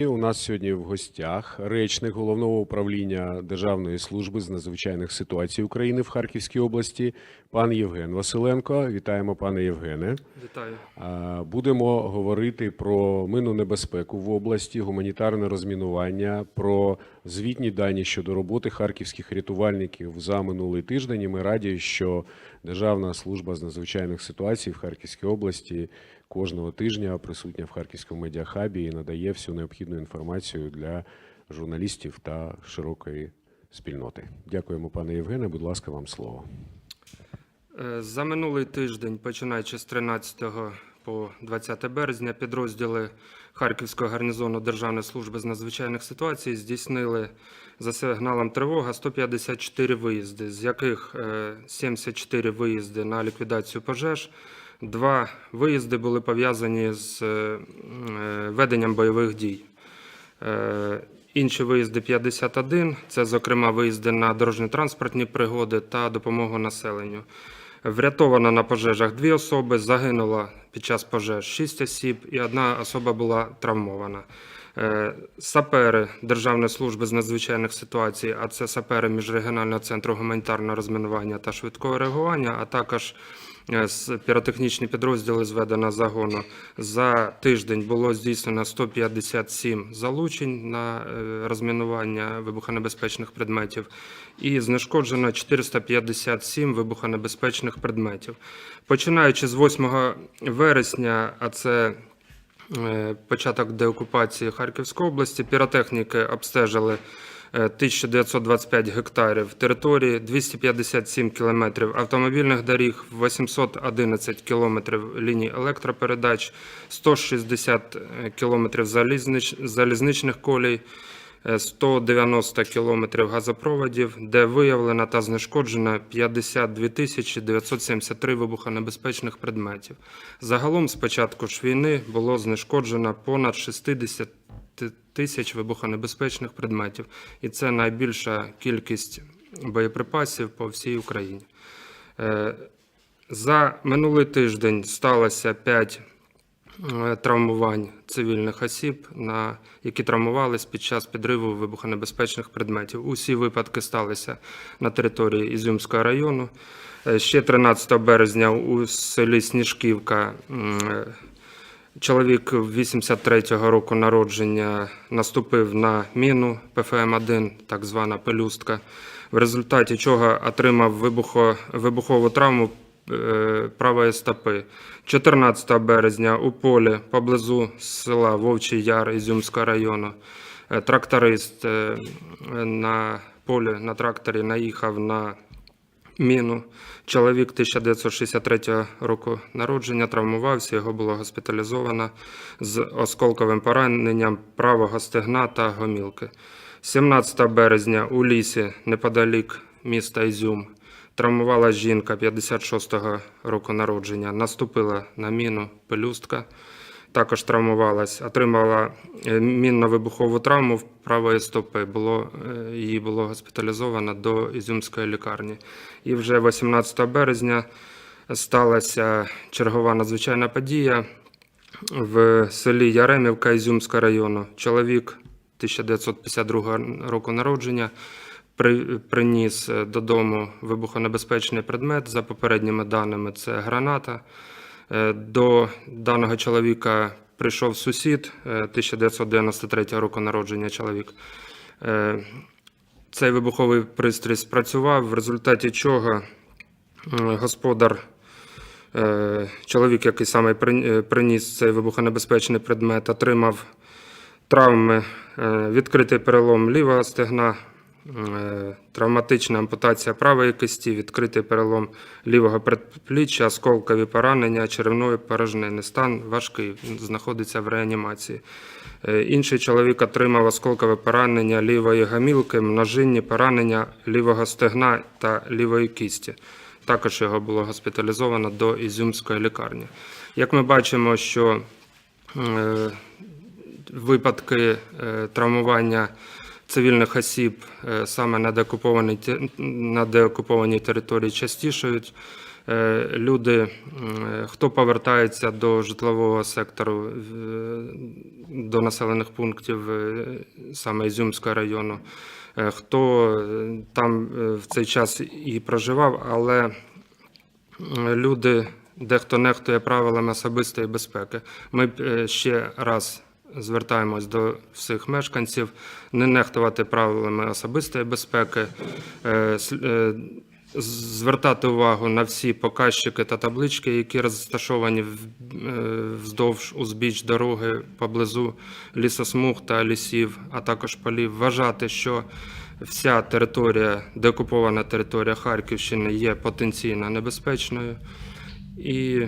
І У нас сьогодні в гостях речник головного управління Державної служби з надзвичайних ситуацій України в Харківській області, пан Євген Василенко. Вітаємо, пане Євгене. Вітаю. Будемо говорити про минну небезпеку в області, гуманітарне розмінування, про звітні дані щодо роботи харківських рятувальників за минулий тиждень. І ми раді, що Державна служба з надзвичайних ситуацій в Харківській області кожного тижня присутня в Харківському медіахабі і надає всю необхідну інформацію для журналістів та широкої спільноти. Дякуємо, пане Євгене. Будь ласка, вам слово. Е, За минулий тиждень, починаючи з 13 по 20 березня, підрозділи Харківського гарнізону Державної служби з надзвичайних ситуацій здійснили за сигналом тривога 154 виїзди, з яких е, 74 виїзди на ліквідацію пожеж. Два виїзди були пов'язані з е, е, веденням бойових дій. Е, Інші виїзди 51, це, зокрема, виїзди на дорожньо-транспортні пригоди та допомогу населенню. Врятовано на пожежах дві особи, загинуло під час пожеж шість осіб і одна особа була травмована. Сапери Державної служби з надзвичайних ситуацій, а це сапери міжрегіонального центру гуманітарного розмінування та швидкого реагування, а також піротехнічні підрозділи зведено загону. За тиждень було здійснено 157 залучень на е, розмінування вибухонебезпечних предметів і знешкоджено 457 вибухонебезпечних предметів. Починаючи з 8 вересня, а це е, початок деокупації Харківської області, піротехніки обстежили е, 1925 гектарів території, 257 кілометрів автомобільних доріг, 811 кілометрів ліній електропередач, 160 кілометрів залізничних колій, е, 190 кілометрів газопроводів, де виявлено та знешкоджено 52 тисячі 973 вибухонебезпечних предметів. Загалом з початку ж війни було знешкоджено понад 60 тисяч вибухонебезпечних предметів, і це найбільша кількість боєприпасів по всій Україні. Е, За минулий тиждень сталося 5 е, травмувань цивільних осіб, які травмувались під час підриву вибухонебезпечних предметів. Усі випадки сталися на території Ізюмського району. Е, Ще 13 березня у селі Сніжківка чоловік 83-го року народження наступив на міну ПФМ-1, так звана пелюстка, в результаті чого отримав вибухо, вибухову травму е, правої стопи. 14 березня у полі поблизу села Вовчий Яр Ізюмського району е, тракторист е, на полі на тракторі наїхав на міну. Чоловік 1963 року народження травмувався, його було госпіталізовано з осколковим пораненням правого стегна та гомілки. 17 березня у лісі неподалік міста Ізюм травмувала жінка 56-го року народження, наступила на міну пелюстка також травмувалась, отримала е, мінно-вибухову травму в правої стопи. Було, е, її було госпіталізовано до Ізюмської лікарні. І вже 18 березня сталася чергова надзвичайна подія в селі Яремівка Ізюмського району. Чоловік 1952 року народження при- приніс е, додому вибухонебезпечний предмет. За попередніми даними, це граната. Е, До даного чоловіка прийшов сусід е, 1993 року народження чоловік. Е, Цей вибуховий пристрій спрацював, в результаті чого е, господар, е, чоловік, який саме е, приніс цей вибухонебезпечний предмет, отримав травми, е, відкритий перелом лівого стегна, е, травматична ампутація правої кисті, відкритий перелом лівого предпліччя, осколкові поранення черевної порожнини. Стан важкий, знаходиться в реанімації. Е, Інший чоловік отримав осколкове поранення лівої гамілки, множинні поранення лівого стегна та лівої кісті. Також його було госпіталізовано до Ізюмської лікарні. Як ми бачимо, що е, випадки е, травмування цивільних осіб е, саме на деокупованій, на деокупованій території частішають. е, люди, е, хто повертається до житлового сектору, до населених пунктів саме Ізюмського району, хто там в цей час і проживав, але люди, дехто нехтує правилами особистої безпеки. Ми ще раз звертаємось до всіх мешканців не нехтувати правилами особистої безпеки, е, е, звертати увагу на всі показчики та таблички, які розташовані е, вздовж узбіч дороги поблизу лісосмуг та лісів, а також полів. Вважати, що вся територія, деокупована територія Харківщини є потенційно небезпечною і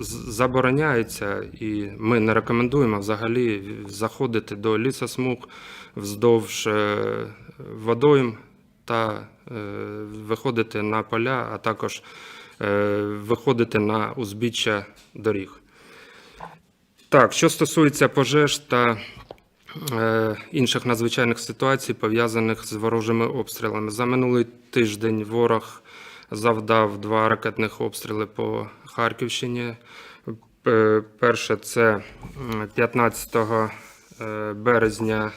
забороняється, і ми не рекомендуємо взагалі заходити до лісосмуг вздовж е, водойм та е, виходити на поля, а також е, виходити на узбіччя доріг. Так, що стосується пожеж та інших надзвичайних ситуацій, пов'язаних з ворожими обстрілами. За минулий тиждень ворог завдав два ракетних обстріли по Харківщині. Е, Перше це 15 е, березня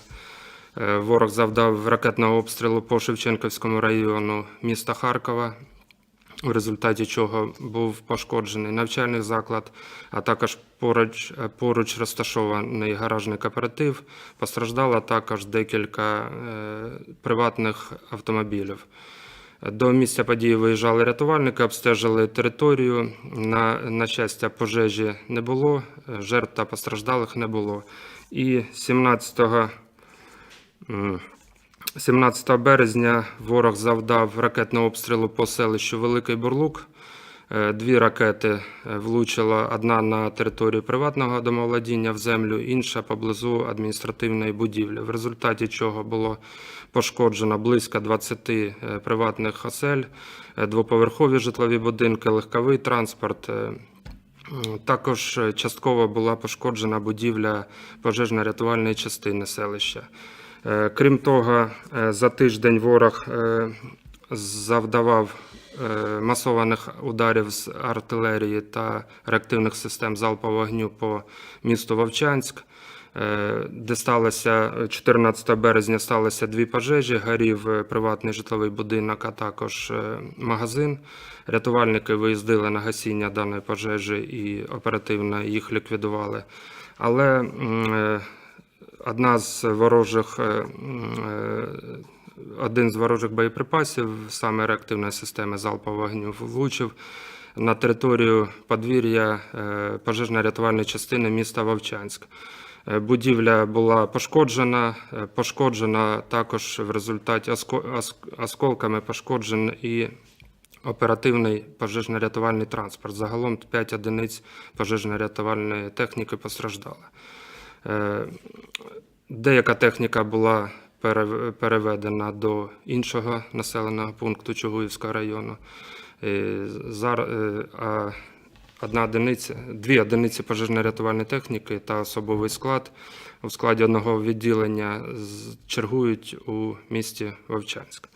е, ворог завдав ракетного обстрілу по Шевченківському району міста Харкова у результаті чого був пошкоджений навчальний заклад, а також поруч, поруч розташований гаражний кооператив. Постраждало також декілька приватних автомобілів. До місця події виїжджали рятувальники, обстежили територію. На, на щастя, пожежі не було, жертв та постраждалих не було. І 17 м, 17 березня ворог завдав ракетного обстрілу по селищу Великий Бурлук. Е, Дві ракети е, влучила одна на територію приватного домовладіння в землю, інша поблизу адміністративної будівлі, в результаті чого було пошкоджено близько 20 е, приватних осель, двоповерхові житлові будинки, легковий транспорт. Також частково була пошкоджена будівля пожежно-рятувальної частини селища. Крім того, за тиждень ворог завдавав масованих ударів з артилерії та реактивних систем залпового вогню по місту Вовчанськ, е, де сталося е, 14 березня сталося дві пожежі, горів е, приватний житловий будинок, а також е, магазин. Рятувальники виїздили на гасіння даної пожежі і оперативно їх ліквідували. Але е, одна з ворожих, е, е, один з ворожих боєприпасів, саме реактивної системи залпового вогню, влучив на територію подвір'я е, пожежно-рятувальної частини міста Вовчанськ. Е, Будівля була пошкоджена, е, пошкоджена також в результаті осколками пошкоджен і оперативний пожежно-рятувальний транспорт. Загалом 5 одиниць пожежно-рятувальної техніки постраждали. Деяка техніка була переведена до іншого населеного пункту Чугуївського району. Е, е, одна одиниця, дві одиниці пожежно-рятувальної техніки та особовий склад у складі одного відділення чергують у місті Вовчанськ.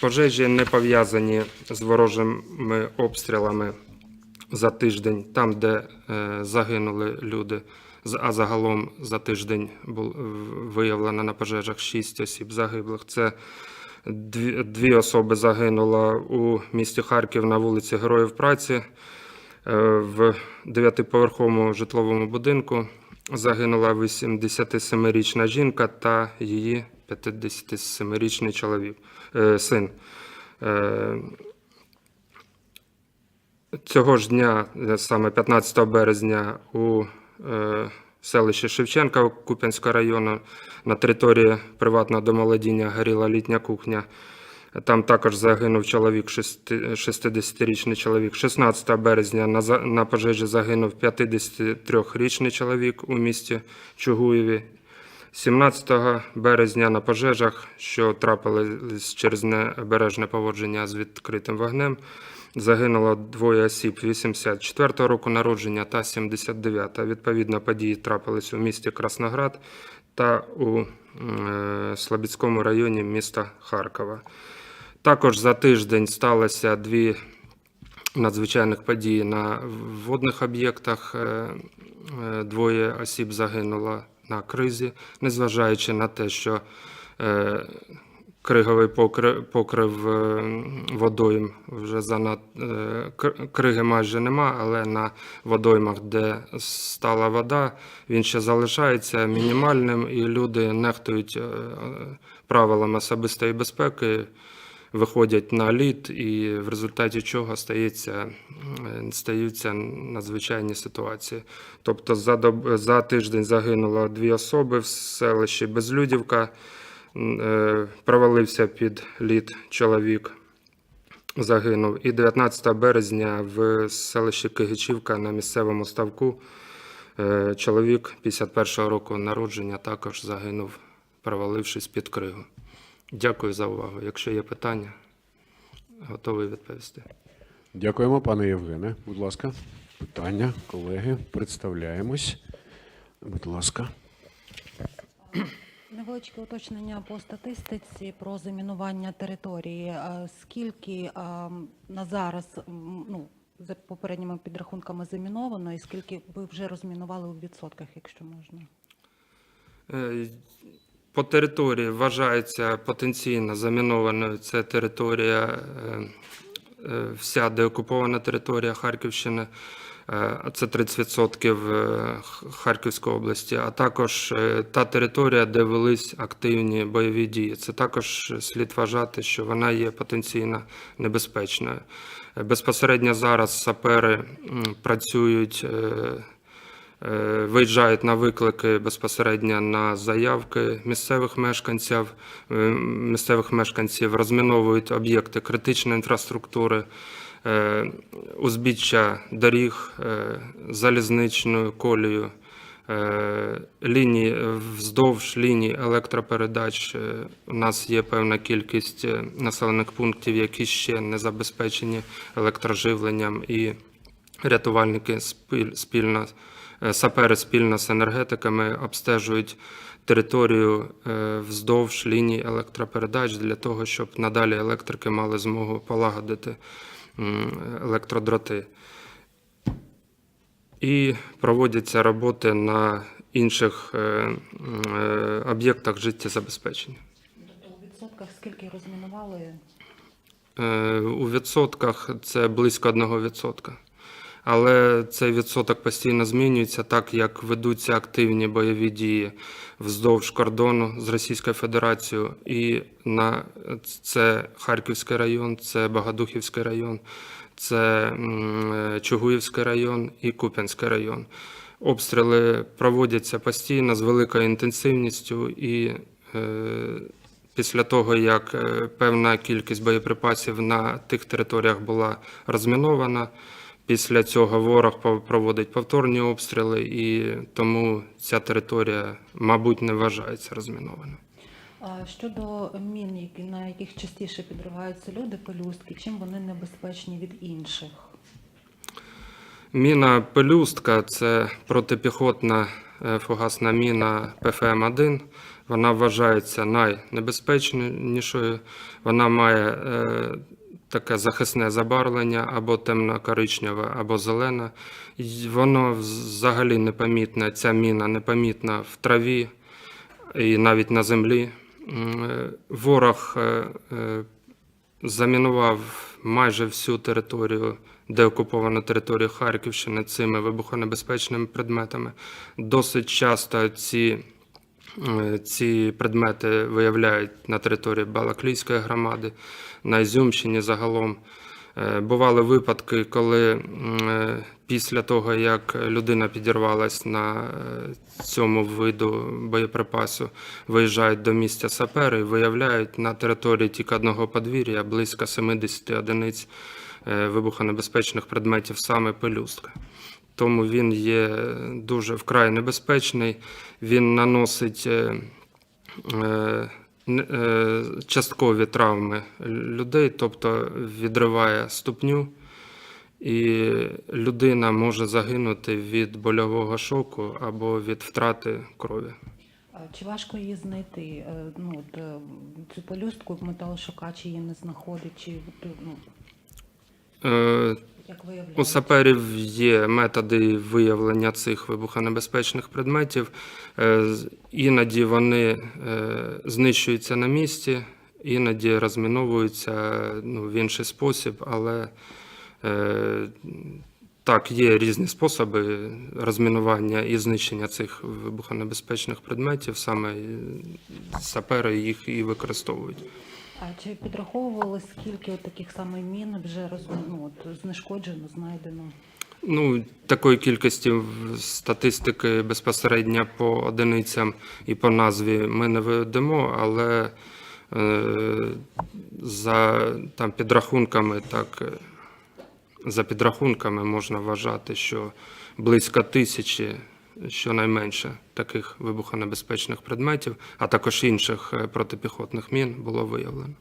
Пожежі не пов'язані з ворожими обстрілами за тиждень, там, де е, загинули люди. А загалом за тиждень було виявлено на пожежах 6 осіб загиблих. Це дві, дві особи загинуло у місті Харків на вулиці Героїв Праці е, в дев'ятиповерховому житловому будинку. Загинула 87-річна жінка та її 57-річний чоловік, е, син. Е, Цього ж дня, саме 15 березня, у е, селищі Шевченка Куп'янського району на території приватного домоволодіння горіла літня кухня. Там також загинув чоловік, 60-річний чоловік. 16 березня на, на пожежі загинув 53-річний чоловік у місті Чугуєві. 17 березня на пожежах, що трапились через необережне поводження з відкритим вогнем, загинуло двоє осіб 84-го року народження та 79. Відповідно, події трапились у місті Красноград та у е, Слобідському районі міста Харкова. Також за тиждень сталося дві надзвичайних події на водних об'єктах. Е, е, Двоє осіб загинуло на кризі, незважаючи на те, що криговий покрив, покрив е, водойм вже занад е, криги майже нема, але на водоймах, де стала вода, він ще залишається мінімальним, і люди нехтують е, правилами особистої безпеки, виходять на лід, і в результаті чого стається, е, стаються надзвичайні ситуації. Тобто за, доб- за тиждень загинуло дві особи в селищі Безлюдівка, провалився під лід чоловік, загинув. І 19 березня в селищі Кигичівка на місцевому ставку е, чоловік 51-го року народження також загинув, провалившись під кригу. Дякую за увагу. Якщо є питання, готовий відповісти. Дякуємо, пане Євгене. Будь ласка, питання, колеги, представляємось. Будь ласка. Невеличке уточнення по статистиці про замінування території. Скільки на зараз, ну, за попередніми підрахунками заміновано, і скільки ви вже розмінували у відсотках, якщо можна? Е, По території вважається потенційно замінованою це територія, е, е, вся деокупована територія Харківщини, е, це 30% е, Харківської області, а також е, та територія, де велись активні бойові дії. Це також слід вважати, що вона є потенційно небезпечною. Е, Безпосередньо зараз сапери працюють. е, Е, виїжджають на виклики безпосередньо на заявки місцевих мешканців. Е, Місцевих мешканців розміновують об'єкти критичної інфраструктури, е, узбіччя доріг, е, залізничною колію, е, лінії вздовж ліній електропередач. Е, У нас є певна кількість е, населених пунктів, які ще не забезпечені електроживленням і рятувальники спільно, е, сапери спільно з енергетиками обстежують територію е, вздовж ліній електропередач для того, щоб надалі електрики мали змогу полагодити електродроти. І проводяться роботи на інших е, е, об'єктах життєзабезпечення. У відсотках скільки розмінували? Е, У відсотках це близько 1%. Але цей відсоток постійно змінюється, так як ведуться активні бойові дії вздовж кордону з Російською Федерацією. І на це Харківський район, це Богодухівський район, це Чугуївський район і Куп'янський район. Обстріли проводяться постійно з великою інтенсивністю і е, після того, як е, певна кількість боєприпасів на тих територіях була розмінована. Після цього ворог проводить повторні обстріли, і тому ця територія, мабуть, не вважається розмінованою. А Щодо мін, на яких частіше підриваються люди, пелюстки, чим вони небезпечні від інших? Міна пелюстка це протипіхотна е, фугасна міна ПФМ-1. Вона вважається найнебезпечнішою. Вона має е, таке захисне забарвлення або темно-коричневе, або зелене. Воно взагалі непомітне, ця міна непомітна в траві і навіть на землі. Е, Ворог е, е, замінував майже всю територію, де окупована територія Харківщини цими вибухонебезпечними предметами. Досить часто ці, ці предмети виявляють на території Балаклійської громади, на Ізюмщині загалом. Е, Бували випадки, коли е, після того, як людина підірвалась на е, цьому виду боєприпасу, виїжджають до місця сапери і виявляють на території тільки одного подвір'я близько 70 одиниць е, вибухонебезпечних предметів, саме пелюстка. Тому він є дуже вкрай небезпечний. Він наносить е, е, е, часткові травми людей, тобто відриває ступню, і людина може загинути від больового шоку або від втрати крові. Чи важко її знайти? Ну, от, цю пелюстку металошукач її не знаходить, чи ну, Е, як У виявляється? саперів є методи виявлення цих вибухонебезпечних предметів. Е, Іноді вони е, знищуються на місці, іноді розміновуються ну, в інший спосіб, але е, так, є різні способи розмінування і знищення цих вибухонебезпечних предметів, саме сапери їх і використовують. А чи підраховували, скільки от таких саме мін вже роз... ну, от, знешкоджено, знайдено? Ну, такої кількості статистики безпосередньо по одиницям і по назві ми не ведемо, але е, за там, підрахунками, так, за підрахунками можна вважати, що близько тисячі, щонайменше, таких вибухонебезпечних предметів, а також інших е, протипіхотних мін було виявлено.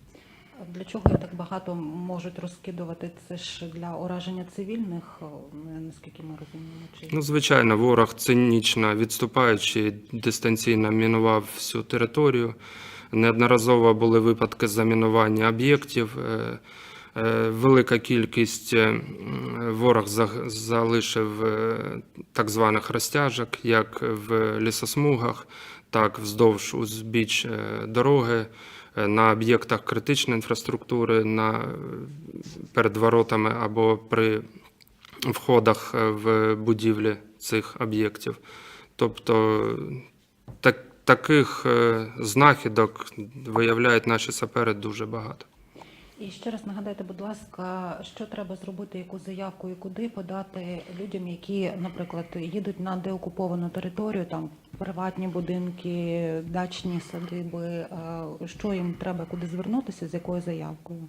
Для чого їх так багато можуть розкидувати? Це ж для ураження цивільних, ну, наскільки ми розуміємо, чи Ну, звичайно, ворог цинічно відступаючи, дистанційно мінував всю територію. Неодноразово були випадки замінування об'єктів. Е, Велика кількість е, ворог залишив е, так званих розтяжок, як в лісосмугах, так вздовж узбіч дороги, на об'єктах критичної інфраструктури, на, перед воротами або при входах в будівлі цих об'єктів. Тобто так, таких знахідок виявляють наші сапери дуже багато. І ще раз нагадайте, будь ласка, що треба зробити, яку заявку і куди подати людям, які, наприклад, їдуть на деокуповану територію, там приватні будинки, дачні садиби. е, Що їм треба, куди звернутися, з якою заявкою?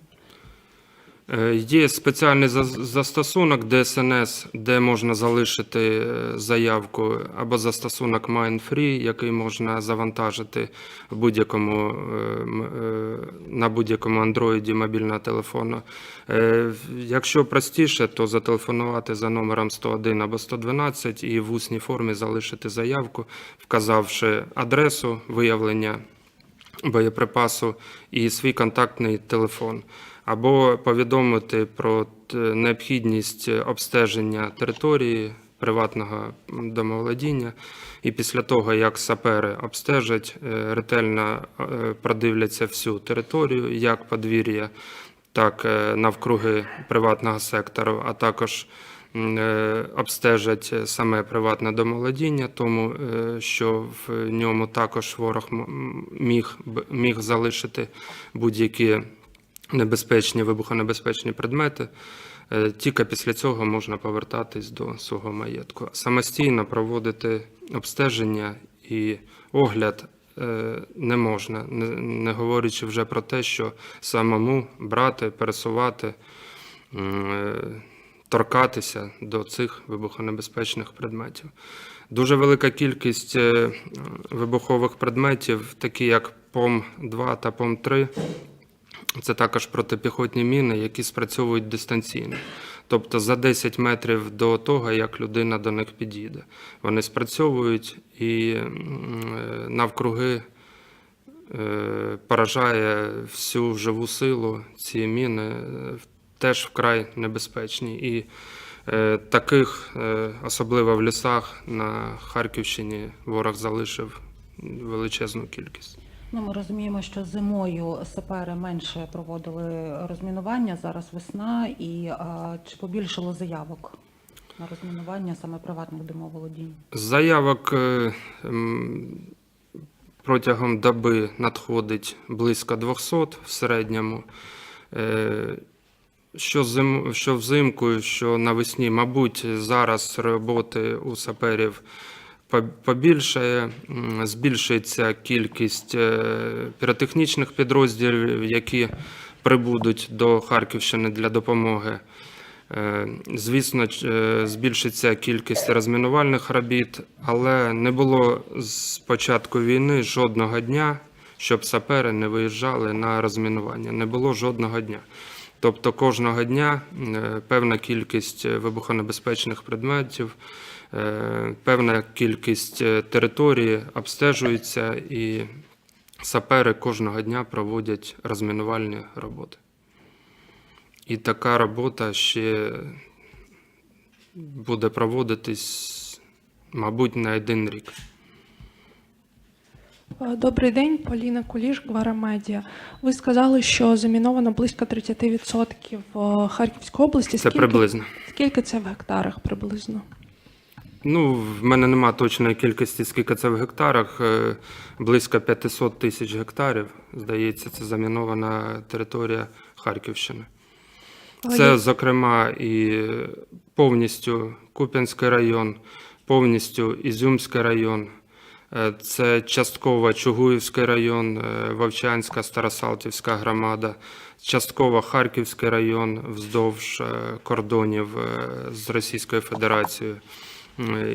Е, Є спеціальний застосунок DSNS, де можна залишити е, заявку, або застосунок MindFree, який можна завантажити будь-якому, е, на будь-якому андроїді мобільного телефону. Якщо простіше, то зателефонувати за номером 101 або 112 і в усній формі залишити заявку, вказавши адресу виявлення боєприпасу і свій контактний телефон, або повідомити про необхідність обстеження території приватного м, домоволодіння. І після того, як сапери обстежать, е, ретельно е, продивляться всю територію, як подвір'я, так е, навкруги приватного сектору, а також обстежать саме приватне домоволодіння, тому що в ньому також ворог міг, міг залишити будь-які небезпечні, вибухонебезпечні предмети. Е, Тільки після цього можна повертатись до свого маєтку. Самостійно проводити обстеження і огляд е, не можна, не, говорячи вже про те, що самому брати, пересувати, е, торкатися до цих вибухонебезпечних предметів. Дуже велика кількість вибухових предметів, такі як ПОМ-2 та ПОМ-3, це також протипіхотні міни, які спрацьовують дистанційно. Тобто за 10 метрів до того, як людина до них підійде. Вони спрацьовують і навкруги е, поражає всю живу силу. Ці міни е, теж вкрай небезпечні. І е, таких, особливо в лісах, на Харківщині ворог залишив величезну кількість. Ну, ми розуміємо, що зимою сапери менше проводили розмінування, зараз весна, і а, чи побільшало заявок на розмінування саме приватних домоволодінь? Заявок е, протягом доби надходить близько 200 в середньому. Е, Що, зим, що взимку, що навесні, мабуть, зараз роботи у саперів побільшає, збільшується кількість е, піротехнічних підрозділів, які прибудуть до Харківщини для допомоги. Е, Звісно, е, збільшиться кількість розмінувальних робіт, але не було з початку війни жодного дня, щоб сапери не виїжджали на розмінування. Не було жодного дня. Тобто кожного дня певна кількість вибухонебезпечних предметів Певна кількість е, території обстежується і сапери кожного дня проводять розмінувальні роботи. І така робота ще буде проводитись, мабуть, не один рік. Е, Добрий день, Поліна Куліш, Гвара Медіа. Ви сказали, що заміновано близько 30% в Харківській області. Це приблизно. Скільки це в гектарах приблизно? Ну, в мене нема точної кількості, скільки це в гектарах. Е, Близько 500 тисяч гектарів, здається, це замінована територія Харківщини. Це, зокрема, і повністю Куп'янський район, повністю Ізюмський район, е, це частково Чугуївський район, е, Вовчанська, Старосалтівська громада, частково Харківський район вздовж кордонів з Російською Федерацією,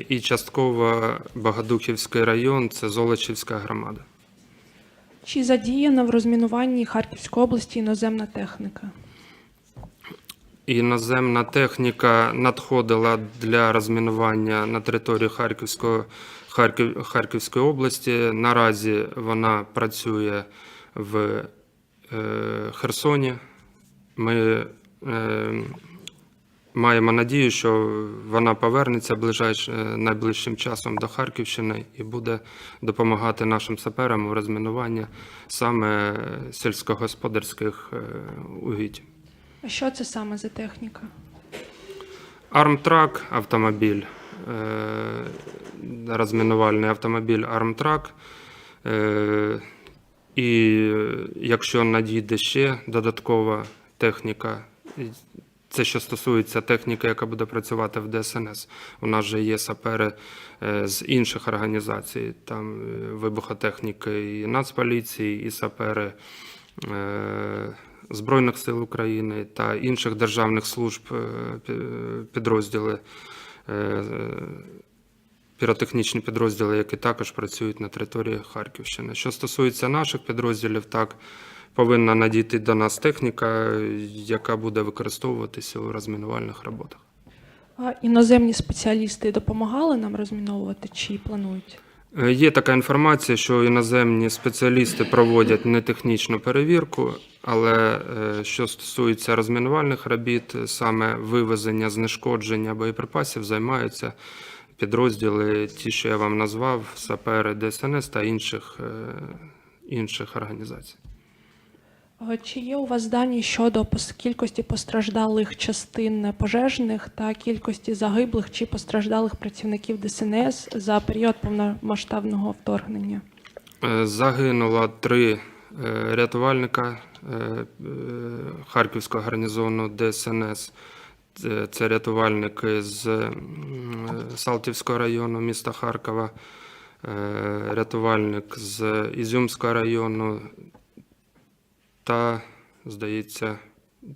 і частково Богодухівський район, це Золочівська громада. Чи задіяна в розмінуванні Харківської області іноземна техніка? Іноземна техніка надходила для розмінування на території Харківської, Харків, Харківської області. Наразі вона працює в е, Херсоні. Ми е, маємо надію, що вона повернеться ближайш, е, найближчим часом до Харківщини і буде допомагати нашим саперам у розмінуванні саме сільськогосподарських е, угідь. А що це саме за техніка? Армтрак автомобіль, е, розмінувальний автомобіль Армтрак. Е, І якщо надійде ще додаткова техніка, це що стосується техніки, яка буде працювати в ДСНС. У нас же є сапери е, з інших організацій, там е, вибухотехніки і Нацполіції, і сапери. е, Збройних сил України та інших державних служб підрозділи, піротехнічні підрозділи, які також працюють на території Харківщини. Що стосується наших підрозділів, так повинна надійти до нас техніка, яка буде використовуватися у розмінувальних роботах. А іноземні спеціалісти допомагали нам розміновувати чи планують? Е, Є така інформація, що іноземні спеціалісти проводять нетехнічну перевірку, але е, що стосується розмінувальних робіт, саме вивезення, знешкодження боєприпасів займаються підрозділи, ті, що я вам назвав, сапери ДСНС та інших, е, інших організацій. Чи є у вас дані щодо кількості постраждалих частин пожежних та кількості загиблих чи постраждалих працівників ДСНС за період повномасштабного вторгнення? Е, Загинуло три е, рятувальника е, Харківського гарнізону ДСНС. Це- рятувальники з Салтівського району міста Харкова, рятувальник з Ізюмського району та, здається,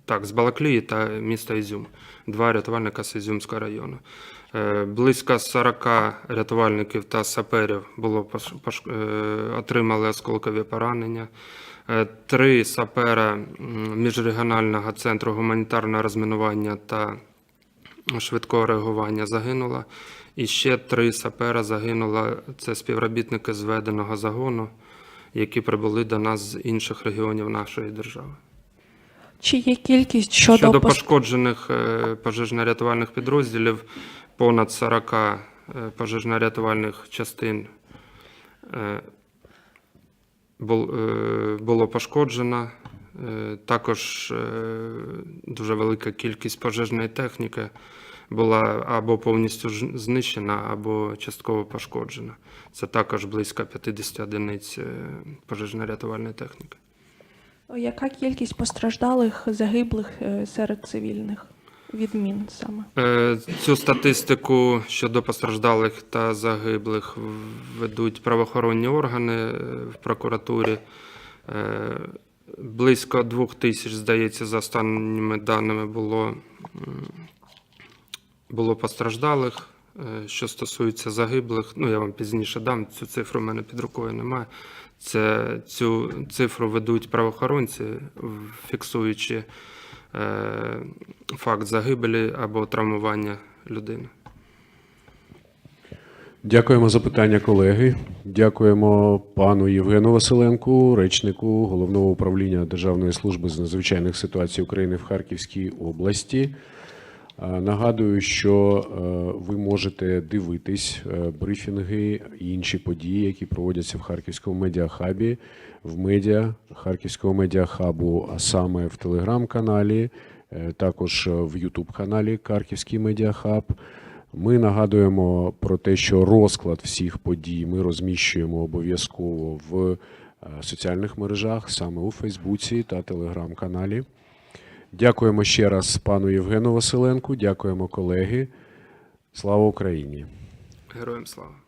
так, з Балаклії та міста Ізюм. Два рятувальника з Ізюмського району. Е, Близько 40 рятувальників та саперів було е, отримали осколкові поранення. Е, Три сапера міжрегіонального центру гуманітарного розмінування та швидкого реагування загинуло. І ще три сапера загинуло. Це співробітники зведеного загону, які прибули до нас з інших регіонів нашої держави. Чи є кількість щодо, Щодо пошкоджених е, пожежно-рятувальних підрозділів, понад 40 е, пожежно-рятувальних частин е, бул- було пошкоджено. Також дуже велика кількість пожежної техніки була або повністю знищена, або частково пошкоджена. Це також близько 50 одиниць е, пожежно-рятувальної техніки. яка кількість постраждалих загиблих е, серед цивільних від мін саме? Е, Цю статистику щодо постраждалих та загиблих ведуть правоохоронні органи в прокуратурі. Близько двох тисяч, здається, за останніми даними було, було постраждалих. Е, Що стосується загиблих, ну я вам пізніше дам цю цифру, в мене під рукою немає. Це цю цифру ведуть правоохоронці, фіксуючи е, факт загибелі або травмування людини. Дякуємо за питання, колеги. Дякуємо пану Євгену Василенку, речнику Головного управління Державної служби з надзвичайних ситуацій України в Харківській області. А, Нагадую, що е, ви можете дивитись е, брифінги і інші події, які проводяться в Харківському медіахабі, в медіа Харківського медіахабу, а саме в телеграм-каналі, е, також в Ютуб-каналі Харківський медіахаб. Ми нагадуємо про те, що розклад всіх подій ми розміщуємо обов'язково в е, соціальних мережах, саме у Фейсбуці та Телеграм-каналі. Дякуємо ще раз пану Євгену Василенку. Дякуємо колеги. Слава Україні! Героям слава!